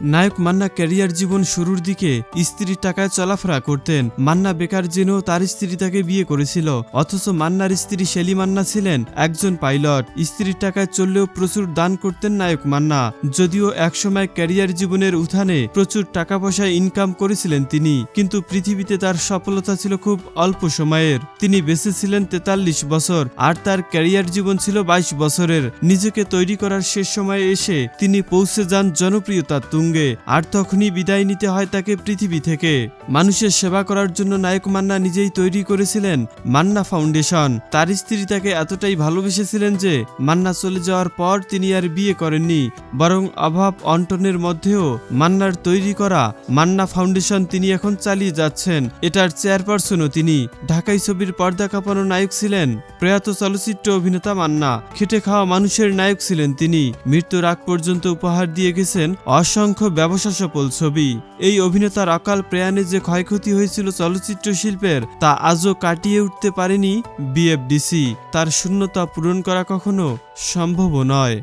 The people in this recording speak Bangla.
নায়ক মান্না ক্যারিয়ার জীবন শুরুর দিকে স্ত্রীর টাকায় চলাফেরা করতেন। মান্না বেকার জেনেও তার স্ত্রী তাকে বিয়ে করেছিল। অথচ মান্নার স্ত্রী শেলি মান্না ছিলেন একজন পাইলট। স্ত্রীর টাকায় চললেও প্রচুর দান করতেন নায়ক মান্না। যদিও একসময় ক্যারিয়ার জীবনের উত্থানে প্রচুর টাকা পয়সা ইনকাম করেছিলেন তিনি। কিন্তু পৃথিবীতে তার সফলতা ছিল খুব অল্প সময়ের। তিনি বেঁচে ছিলেন তেতাল্লিশ বছর, আর তার ক্যারিয়ার জীবন ছিল বাইশ বছরের। নিজেকে তৈরি করার শেষ সময়ে এসে তিনি পৌঁছে যান জনপ্রিয়তার তুঙ্গে। আর তখনই বিদায় নিতে হয় তাকে পৃথিবী থেকে। মানুষের সেবা করার জন্য নায়ক মান্না নিজেই তৈরি করেছিলেন মান্না ফাউন্ডেশন। তার স্ত্রী তাকে এতটাই ভালোবেসেছিলেন যে, মান্না চলে যাওয়ার পর তিনি আর বিয়ে করেননি। বরং অভাব অন্টনের মধ্যেও মান্নার তৈরি করা মান্না ফাউন্ডেশন তিনি এখন চালিয়ে যাচ্ছেন। এটার চেয়ারপারসনও তিনি। ঢাকাই ছবির পর্দা কাঁপানো নায়ক ছিলেন প্রয়াত চলচ্চিত্র অভিনেতা মান্না। খেটে খাওয়া মানুষের নায়ক ছিলেন তিনি। মৃত্যুর আগ পর্যন্ত উপহার দিয়ে গেছেন অসংখ্য ব্যবসা সফল ছবি। এই অভিনেতার অকাল প্রয়াণে যে ক্ষয়ক্ষতি হয়েছিল চলচ্চিত্র শিল্পের, তা আজও কাটিয়ে উঠতে পারেনি বিএফডিসি। তার শূন্যতা পূরণ করা কখনো সম্ভব নয়।